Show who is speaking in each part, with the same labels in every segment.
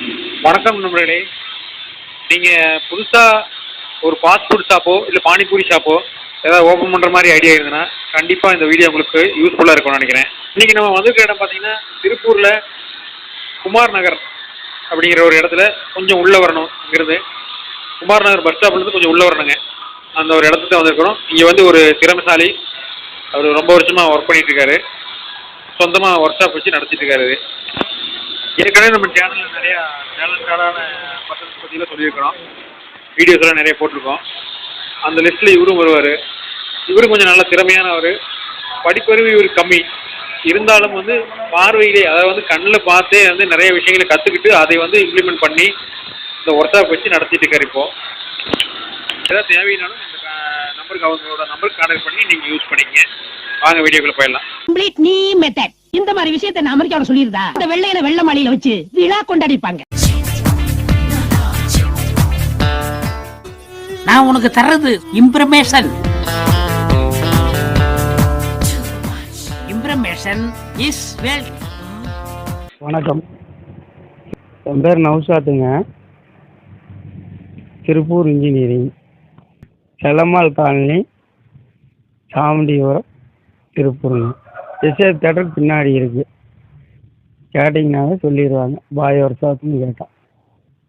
Speaker 1: வணக்கம் நண்பர்களே. நீங்கள் புதுசாக ஒரு ஃபாஸ்ட் ஃபுட் ஷாப்போ இல்லை பானிபூரி ஷாப்போ ஏதாவது ஓப்பன் பண்ணுற மாதிரி ஐடியா இருந்ததுன்னா கண்டிப்பாக இந்த வீடியோ உங்களுக்கு யூஸ்ஃபுல்லாக இருக்கும்னு நினைக்கிறேன். இன்றைக்கி நம்ம வந்திருக்கிற இடம் பார்த்தீங்கன்னா திருப்பூரில் குமார் நகர் அப்படிங்கிற ஒரு இடத்துல கொஞ்சம் உள்ளே வரணும் இங்கிருந்து குமார் நகர் பஸ் ஸ்டாப்லேருந்து கொஞ்சம் உள்ளே வரணுங்க. அந்த ஒரு இடத்துக்கு வந்திருக்கிறோம். இங்கே வந்து ஒரு திறமைசாலி அவர் ரொம்ப வருஷமாக ஒர்க் பண்ணிகிட்ருக்காரு சொந்தமாக ஒர்க் ஷாப் வச்சு நடத்திட்டுருக்காரு ஏற்கனவே நம்ம சேனலில் நிறையா டேலண்டடான பர்சன்ஸ் பற்றிலாம் சொல்லியிருக்கிறோம். வீடியோஸ்லாம் நிறைய போட்டிருக்கோம். அந்த லிஸ்ட்டில் இவரும் வருவார். இவரும் கொஞ்சம் நல்ல திறமையானவர். படிப்பறிவு இவர் கம்மி. இருந்தாலும் வந்து பார்வையிலே அதாவது வந்து கண்ணில் பார்த்தே வந்து நிறைய விஷயங்களை கற்றுக்கிட்டு அதை வந்து இம்ப்ளிமெண்ட் பண்ணி இந்த ஒர்க் ஷாப் வச்சு நடத்திட்டு இருக்காரு இப்போ. ஏதாவது தேவையினாலும் இந்த நம்பருக்கு அவங்களோட நம்பருக்கு கான்டாக்ட் பண்ணி நீங்கள் யூஸ் பண்ணிக்கங்க. வாங்க வீடியோக்குள்ளே போயிடலாம்.
Speaker 2: கம்ப்ளீட் நீ மெத்தட் இந்த மாதிரி விஷயத்தை நான் அமெரிக்காவில் சொல்லியிருந்தா இந்த வெள்ளையில வெள்ள மாலையில வச்சு விழா கொண்டாடிப்பாங்க.
Speaker 3: நான் உனக்கு தர்றது இம்ப்ரமேஷன். இம்ப்ரமேஷன் இஸ் வெல்த்.
Speaker 4: வணக்கம். என் பேர் நௌசாத்துங்க திருப்பூர் இன்ஜினியரிங். செல்லம்மாள் காலனி சாமுண்டிபுரம் திருப்பூருங்க. எஸ்ஏப் தேட்டருக்கு பின்னாடி இருக்குது கேட்டிங்கனாவே சொல்லிடுவாங்க பாய் வருஷத்துன்னு கேட்டால்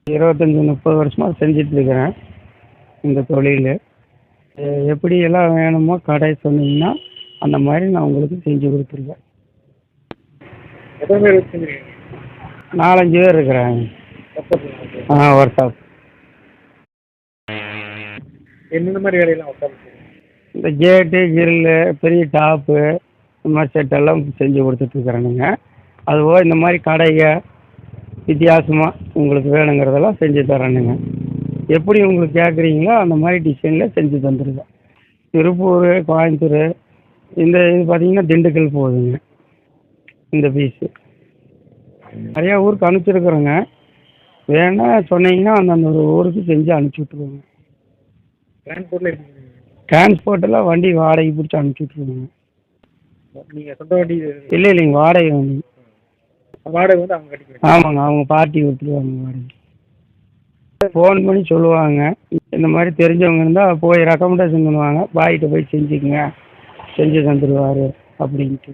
Speaker 4: இருபத்தஞ்சி முப்பது வருஷமாக செஞ்சிட்ருக்கிறேன் இந்த தொழில். எப்படி எல்லாம் வேணுமோ கடை சொன்னீங்கன்னா அந்த மாதிரி நான் உங்களுக்கு செஞ்சு
Speaker 1: வச்சுருக்கீங்க
Speaker 4: நாலஞ்சு பேர் இருக்கிறாங்க. ஆ ஒர்க் ஷாப்
Speaker 1: என்னென்ன மாதிரி வேலையெல்லாம்
Speaker 4: இந்த கேட்டு கிரில்லு பெரிய டாப்பு இந்த மாதிரி செட்டெல்லாம் செஞ்சு கொடுத்துட்ருக்குறேனுங்க அதுபோக இந்த மாதிரி கடைங்க வித்தியாசமாக உங்களுக்கு வேணுங்கிறதெல்லாம் செஞ்சு தரேனுங்க எப்படி உங்களுக்கு கேட்குறீங்களோ அந்த மாதிரி டிசைனில் செஞ்சு தந்துடுவேன் திருப்பூர் கோயம்புத்தூர் இந்த இது பார்த்தீங்கன்னா திண்டுக்கல் போகுதுங்க. இந்த பீஸு நிறையா ஊருக்கு அனுப்பிச்சிருக்குறோங்க. வேணா சொன்னீங்கன்னா அந்தந்த ஒரு ஊருக்கு செஞ்சு அனுப்பிச்சி விட்ருவோங்க
Speaker 1: டிரான்ஸ்போர்ட்டில்
Speaker 4: டிரான்ஸ்போர்ட் எல்லாம் வண்டி வாடகை பிடிச்சி அனுப்பிச்சி விட்ருவோங்க
Speaker 1: நீங்கள் சொந்த வண்டி
Speaker 4: இல்லை இல்லைங்க வாடகை வண்டி.
Speaker 1: வாடகை வந்து அவங்க கட்டிக்கிறேன்
Speaker 4: ஆமாங்க அவங்க பார்ட்டி கொடுத்துருவாங்க வாடகை. ஃபோன் பண்ணி சொல்லுவாங்க. இந்த மாதிரி தெரிஞ்சவங்க இருந்தால் போய் ரெக்கமெண்டேஷன் பண்ணுவாங்க. பாய்கிட்ட போய் செஞ்சுக்குங்க. செஞ்சு தந்துடுவார் அப்படின்ட்டு.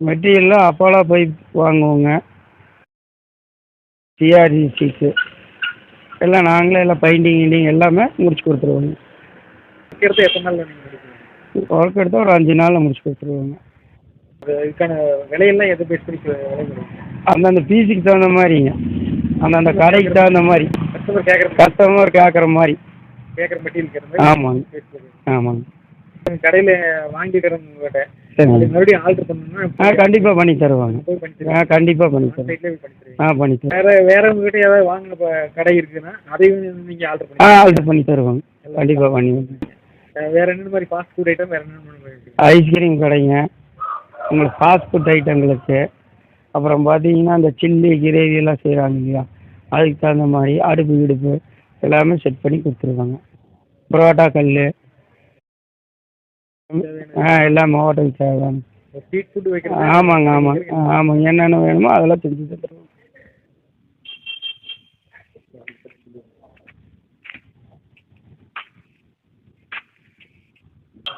Speaker 4: மெட்டீரியல்லாம் அப்போலாம் போய் வாங்குவோங்க. சிஆர்ஜிசிக்கு எல்லாம் நாங்களே எல்லாம் பெயிண்டிங் கிண்டிங் எல்லாமே முடிச்சு கொடுத்துருவோங்க.
Speaker 1: எத்தனை நாள் நீங்கள்
Speaker 4: ஒர்க் எடுத்தால் ஒரு அஞ்சு நாளில் முடிச்சு கொடுத்துருவோங்க.
Speaker 1: இதுக்கான விலையெல்லாம் எதை பேஸ் பண்ணி
Speaker 4: அந்தந்த பீஸுக்கு தகுந்த மாதிரிங்க. அந்தந்த கடைக்கு தகுந்த மாதிரி.
Speaker 1: கஸ்டமர் கேட்குற
Speaker 4: கஸ்டமர் கேட்குற மாதிரி.
Speaker 1: கேட்குற மெட்டீரியல்
Speaker 4: ஆமாங்க. ஆமாங்க.
Speaker 1: கடையில்
Speaker 4: சரிங்க.
Speaker 1: அது மறுபடியும் ஆல்டர் பண்ணணும்னா
Speaker 4: ஆ கண்டிப்பாக பண்ணி தருவாங்க. ஆ கண்டிப்பாக பண்ணி தருவாங்க. ஆ பண்ணி தருவாங்க.
Speaker 1: வேற வேற உங்ககிட்ட ஏதாவது வாங்கின கடை இருக்குன்னா அதையும் நீங்கள் ஆல்டர்
Speaker 4: ஆ
Speaker 1: பண்ணி
Speaker 4: ஆல்ட்ரு பண்ணி தருவாங்க. கண்டிப்பாக பண்ணி.
Speaker 1: வேற என்னென்ன மாதிரி ஃபாஸ்ட் ஃபுட் ஐட்டம் வேற மாதிரி
Speaker 4: ஐஸ்கிரீம் கடைங்க. உங்களுக்கு ஃபாஸ்ட் ஃபுட் ஐட்டங்களுக்கு அப்புறம் பார்த்தீங்கன்னா இந்த சில்லி கிரேவி எல்லாம் செய்கிறாங்க இல்லையா? அதுக்கு தகுந்த மாதிரி அடுப்பு கிடுப்பு எல்லாமே செட் பண்ணி கொடுத்துருவாங்க புரோட்டா கல் ஆ எல்லாமே ஹோட்டல் தேவையான
Speaker 1: ஸ்ட்ரீட் ஃபுட் வைக்கிறது
Speaker 4: ஆமாங்க ஆமாங்க ஆ, ஆமாங்க என்னென்ன வேணுமோ அதெல்லாம் செஞ்சு தந்துடுவோம்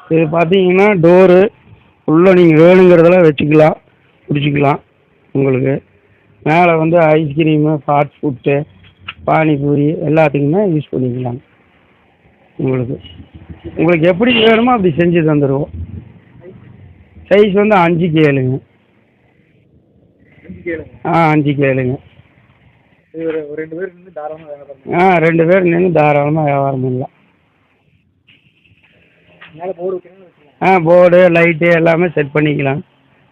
Speaker 4: இது பார்த்தீங்கன்னா டோரு உள்ளே நீங்கள் வேணுங்கிறதெல்லாம் வச்சுக்கலாம் பிடிச்சிக்கலாம் உங்களுக்கு. மேலே வந்து ஐஸ்கிரீமு ஃபாஸ்ட் ஃபுட்டு பானிபூரி எல்லாத்துக்குமே யூஸ் பண்ணிக்கலாம் உங்களுக்கு. உங்களுக்கு எப்படி வேணுமோ அப்படி செஞ்சு தந்துடுவோம் சைஸ் வந்து அஞ்சுக்கு ஏழுங்க
Speaker 1: செஞ்சு கேளுங்க.
Speaker 4: ஆ அஞ்சுக்கு ஏழுங்க
Speaker 1: வேலை பண்ணுங்க
Speaker 4: ஆ ரெண்டு பேர் நின்று தாராளமாக வியாபாரம் பண்ணலாம். ஆ போர்டு லைட்டு எல்லாமே செட் பண்ணிக்கலாம்.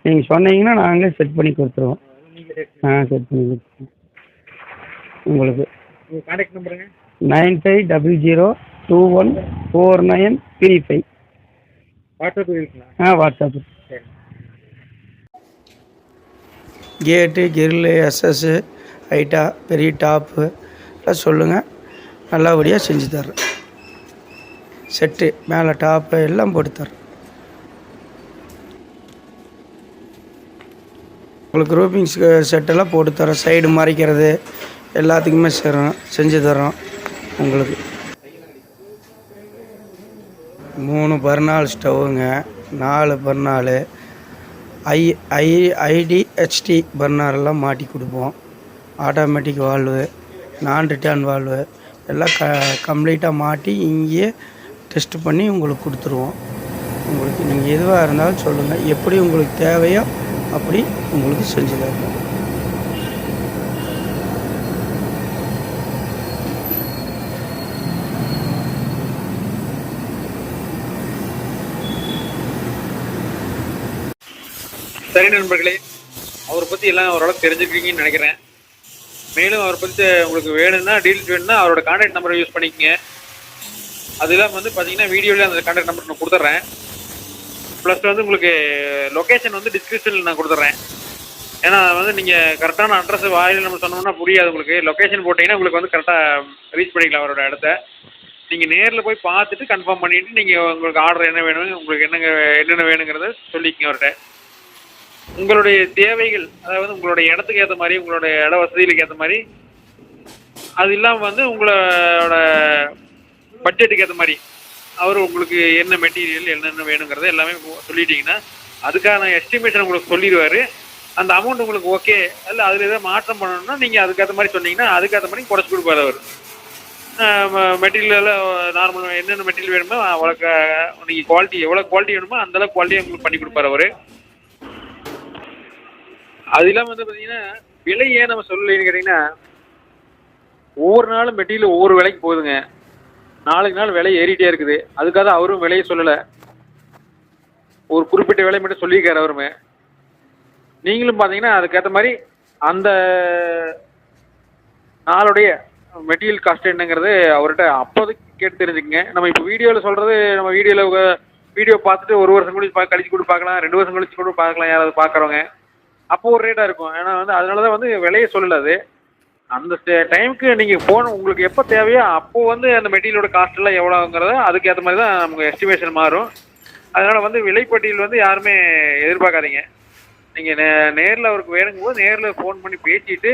Speaker 4: நீங்கள் சொன்னீங்கன்னா நாங்களே செட் பண்ணி கொடுத்துருவோம்.
Speaker 1: நீங்கள்
Speaker 4: ஆ செட் பண்ணி கொடுத்துருவோம். உங்களுக்கு.
Speaker 1: உங்கள் contact நம்பருங்க
Speaker 4: nine five double zero two one four nine three five
Speaker 1: WhatsApp இருக்குங்களா?
Speaker 4: ஆ வாட்ஸ்அப்
Speaker 1: சரி.
Speaker 4: கேட்டு கிரில்லு எஸ்எஸ்ஸு ஹைட்டா பெரிய டாப்பு எல்லாம் சொல்லுங்கள் நல்லபடியாக செஞ்சு தர்றேன். செட்டு மேலே டாப்பு எல்லாம் போட்டு தர்றேன். உங்களுக்கு ரூபிங்ஸ் செட்டெல்லாம் போட்டு தரோம் சைடு மறைக்கிறது எல்லாத்துக்குமே செய்கிறோம் செஞ்சு தரோம் உங்களுக்கு. மூணு பர்னால் ஸ்டவ்வுங்க. நாலு பர்னால் ஐ ஐ ஐடி ஹெச்டி பர்னரெல்லாம் மாட்டி கொடுப்போம். ஆட்டோமேட்டிக் வால்வு நான் ரிட்டர்ன் வால்வு எல்லாம் க கம்ப்ளீட்டாக மாட்டி இங்கேயே டெஸ்ட் பண்ணி உங்களுக்கு கொடுத்துருவோம். உங்களுக்கு நீங்கள் எதுவாக இருந்தாலும் சொல்லுங்கள் எப்படி உங்களுக்கு தேவையோ அப்படி உங்களுக்கு செஞ்சு தருவோம்
Speaker 1: சரி நண்பர்களே அவரை பற்றி எல்லாம் ஓரளவுக்கு தெரிஞ்சுக்கிறீங்கன்னு நினைக்கிறேன். மேலும் அவரை பற்றி உங்களுக்கு வேணும்னா டீல்ஸ் வேணும்னா அவரோட கான்டாக்ட் நம்பரை யூஸ் பண்ணிக்கங்க. அது இல்லாமல் வந்து பார்த்தீங்கன்னா வீடியோவில் அந்த கான்டாக்ட் நம்பர் நான் கொடுத்துட்றேன் ப்ளஸ் வந்து உங்களுக்கு லொக்கேஷன் வந்து டிஸ்கிரிப்ஷனில் நான் கொடுத்துட்றேன் ஏன்னா வந்து நீங்கள் கரெக்டான அட்ரஸ் வாயில் நம்ம சொன்னோம்னா புரியாது உங்களுக்கு. லொக்கேஷன் போட்டிங்கன்னா உங்களுக்கு வந்து கரெக்டாக ரீச் பண்ணிக்கலாம் அவரோட இடத்த. நீங்கள் நேரில் போய் பார்த்துட்டு கன்ஃபார்ம் பண்ணிவிட்டு நீங்கள் உங்களுக்கு ஆர்டர் என்ன வேணும் உங்களுக்கு என்னங்க என்னென்ன வேணுங்கிறத சொல்லிக்கங்க அவர்கிட்ட. உங்களுடைய தேவைகள் அதாவது உங்களுடைய இடத்துக்கு ஏற்ற மாதிரி உங்களுடைய இட வசதிகளுக்கு ஏற்ற மாதிரி அது இல்லாமல் வந்து உங்களோட பட்ஜெட்டுக்கு ஏற்ற மாதிரி. அவர் உங்களுக்கு என்ன மெட்டீரியல் என்னென்ன வேணுங்கிறத எல்லாமே சொல்லிட்டீங்கன்னா அதுக்கான எஸ்டிமேஷன் உங்களுக்கு சொல்லிடுவார். அந்த அமௌண்ட் உங்களுக்கு ஓகே இல்லை அதில் எதாவது மாற்றம் பண்ணணும்னா நீங்கள் அதுக்கேற்ற மாதிரி சொன்னீங்கன்னா அதுக்கேற்ற மாதிரி குறைச்சி கொடுப்பாரு அவர். மெட்டீரியலில் நார்மல் என்னென்ன மெட்டீரியல் வேணுமோ அவ்வளோக்கு நீங்கள் குவாலிட்டி எவ்வளோ குவாலிட்டி வேணுமோ அந்தளவுக்கு குவாலிட்டி உங்களுக்கு பண்ணி கொடுப்பாரு அவர். அது இல்லாமல் வந்து பார்த்தீங்கன்னா விலை ஏன் நம்ம சொல்லலைன்னு கேட்டிங்கன்னா ஒவ்வொரு நாளும் மெட்டீரியல் ஒவ்வொரு விலைக்கு போகுதுங்க. நாளுக்கு நாள் விலை ஏறிட்டே இருக்குது. அதுக்காக அவரும் விலையை சொல்லலை. ஒரு குறிப்பிட்ட விலை மட்டும் சொல்லியிருக்காரு அவருமே. நீங்களும் பார்த்தீங்கன்னா அதுக்கேற்ற மாதிரி அந்த நாளுடைய மெட்டீரியல் காஸ்ட் என்னங்கிறது அவர்கிட்ட அப்போதைக்கு கேட்டு தெரிஞ்சுக்கங்க. நம்ம இப்போ வீடியோவில் சொல்கிறது நம்ம வீடியோவில் வீடியோ பார்த்துட்டு ஒரு வருஷம் கழிச்சு பா கழிச்சு கூட பார்க்கலாம் ரெண்டு வருஷம் கழிச்சு கூட பார்க்கலாம் யாராவது பார்க்குறவங்க. அப்போ ஒரு ரேட்டாக இருக்கும். ஏன்னா வந்து அதனால தான் வந்து விலையை சொல்லலை அது. அந்த டைமுக்கு நீங்கள் போன உங்களுக்கு எப்போ தேவையோ அப்போது வந்து அந்த மெட்டீரியலோட காஸ்ட் எல்லாம் எவ்வளோங்கிறத அதுக்கேற்ற மாதிரி தான் நமக்கு எஸ்டிமேஷன் மாறும். அதனால் வந்து விலைப்பட்டியல் வந்து யாருமே எதிர்பார்க்காதீங்க. நீங்கள் நே நேரில் அவருக்கு வேணுங்கும் போது நேரில் ஃபோன் பண்ணி பேசிட்டு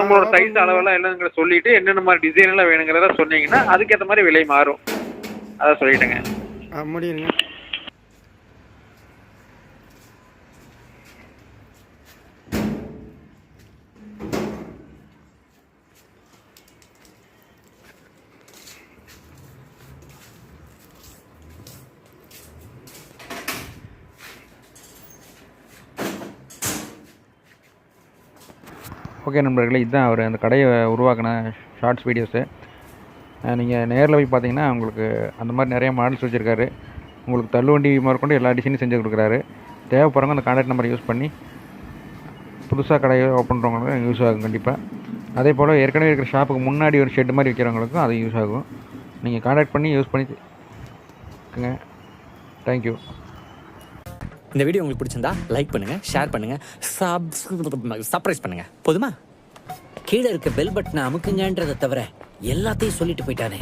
Speaker 1: உங்களோட சைஸ் அளவெல்லாம் என்னங்கிற சொல்லிட்டு என்னென்ன மாதிரி டிசைன் எல்லாம் வேணுங்கிறத சொன்னீங்கன்னா அதுக்கேற்ற மாதிரி விலை மாறும். அதை சொல்லிட்டேங்க.
Speaker 4: முடியுங்க.
Speaker 5: ஓகே நண்பர்களே இதுதான் அவர் அந்த கடையை உருவாக்கின ஷார்ட்ஸ் வீடியோஸு நீங்கள் நேரில் போய் பார்த்தீங்கன்னா உங்களுக்கு அந்த மாதிரி நிறைய மாடல்ஸ் வச்சுருக்காரு. உங்களுக்கு தள்ளுவண்டி முதற்கொண்டு எல்லா டிசைனும் செஞ்சு கொடுக்குறாரு. தேவைப்படுறவங்க அந்த கான்டாக்ட் நம்பரை யூஸ் பண்ணி புதுசாக கடையை ஓப்பன் பண்ணுறவங்களுக்கு யூஸ் ஆகும் கண்டிப்பாக அதே போல் ஏற்கனவே இருக்கிற ஷாப்புக்கு முன்னாடி ஒரு ஷெட் மாதிரி வைக்கிறவங்களுக்கும் அது யூஸ் ஆகும். நீங்கள் கான்டாக்ட் பண்ணி யூஸ் பண்ணி தேங்க்யூ
Speaker 6: இந்த வீடியோ உங்களுக்கு பிடிச்சிருந்தா லைக் பண்ணுங்க ஷேர் பண்ணுங்க சப்ஸ்கிரைப் பண்ணுங்க. போதுமா?
Speaker 7: கீழே இருக்க பெல் பட்டனை அமுக்குங்கன்றதை தவிர எல்லாத்தையும் சொல்லிட்டு போயிட்டானே.